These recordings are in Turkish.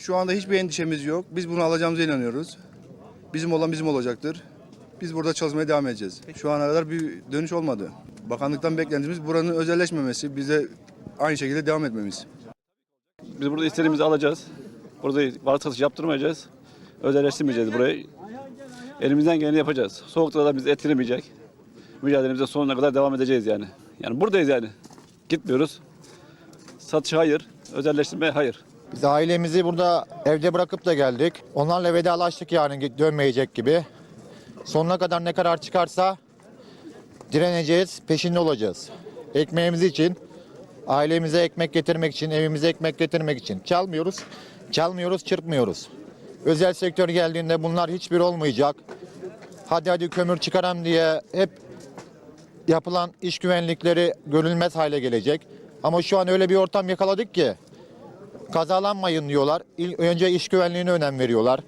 Şu anda hiçbir endişemiz yok. Biz bunu alacağımıza inanıyoruz. Bizim olan bizim olacaktır. Biz burada çalışmaya devam edeceğiz. Şu ana kadar bir dönüş olmadı. Bakanlıktan beklentimiz buranın özelleşmemesi, bize aynı şekilde devam etmemiz. Biz burada istediğimizi alacağız. Burada varlık satışı yaptırmayacağız. Özelleştirmeyeceğiz burayı. Elimizden geleni yapacağız. Soğukta da bizi etkilemeyecek. Mücadelemize sonuna kadar devam edeceğiz yani. Yani buradayız yani. Gitmiyoruz. Satış hayır, özelleştirme hayır. Biz ailemizi burada evde bırakıp da geldik. Onlarla vedalaştık yani dönmeyecek gibi. Sonuna kadar ne karar çıkarsa direneceğiz, peşinde olacağız. Ekmeğimiz için, ailemize ekmek getirmek için, evimize ekmek getirmek için. Çalmıyoruz, çalmıyoruz, çırpmıyoruz. Özel sektör geldiğinde bunlar hiçbir olmayacak. Hadi hadi kömür çıkaram diye hep yapılan iş güvenlikleri görülmez hale gelecek. Ama şu an öyle bir ortam yakaladık ki kazalanmayın diyorlar. İl- Önce iş güvenliğine önem veriyorlar.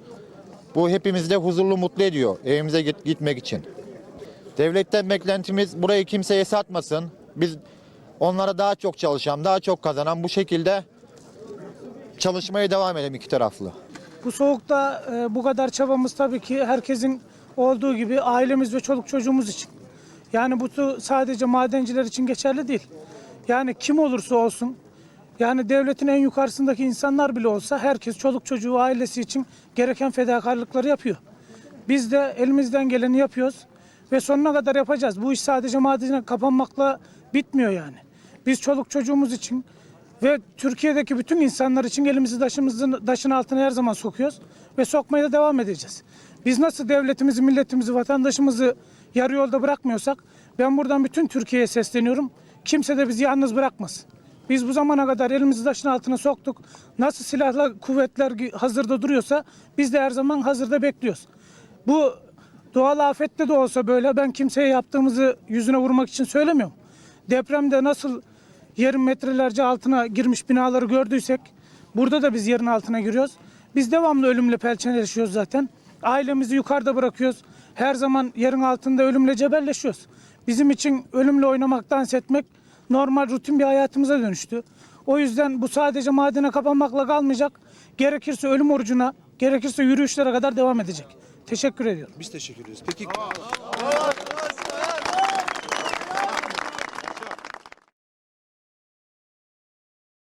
Bu hepimizi de huzurlu mutlu ediyor evimize git- gitmek için. Devletten beklentimiz burayı kimseye satmasın. Biz onlara daha çok çalışan, daha çok kazanan bu şekilde çalışmaya devam edelim iki taraflı. Bu soğukta e, bu kadar çabamız tabii ki herkesin olduğu gibi ailemiz ve çoluk çocuğumuz için. Yani bu sadece madenciler için geçerli değil. Yani kim olursa olsun, yani devletin en yukarısındaki insanlar bile olsa herkes çoluk çocuğu ailesi için gereken fedakarlıkları yapıyor. Biz de elimizden geleni yapıyoruz ve sonuna kadar yapacağız. Bu iş sadece madene kapanmakla bitmiyor yani. Biz çoluk çocuğumuz için ve Türkiye'deki bütün insanlar için elimizi taşımızın taşın altına her zaman sokuyoruz ve sokmaya da devam edeceğiz. Biz nasıl devletimizi, milletimizi, vatandaşımızı yarı yolda bırakmıyorsak ben buradan bütün Türkiye'ye sesleniyorum. Kimse de bizi yalnız bırakmasın. Biz bu zamana kadar elimizi taşın altına soktuk. Nasıl silahlı kuvvetler hazırda duruyorsa biz de her zaman hazırda bekliyoruz. Bu doğal afette de olsa böyle ben kimseye yaptığımızı yüzüne vurmak için söylemiyorum. Depremde nasıl yerin metrelerce altına girmiş binaları gördüysek burada da biz yerin altına giriyoruz. Biz devamlı ölümle pençeleşiyoruz zaten. Ailemizi yukarıda bırakıyoruz. Her zaman yerin altında ölümle cebelleşiyoruz. Bizim için ölümle oynamak, dans etmek normal rutin bir hayatımıza dönüştü. O yüzden bu sadece madene kapanmakla kalmayacak. Gerekirse ölüm orucuna, gerekirse yürüyüşlere kadar devam edecek. Teşekkür ediyorum. Biz teşekkür ederiz. Peki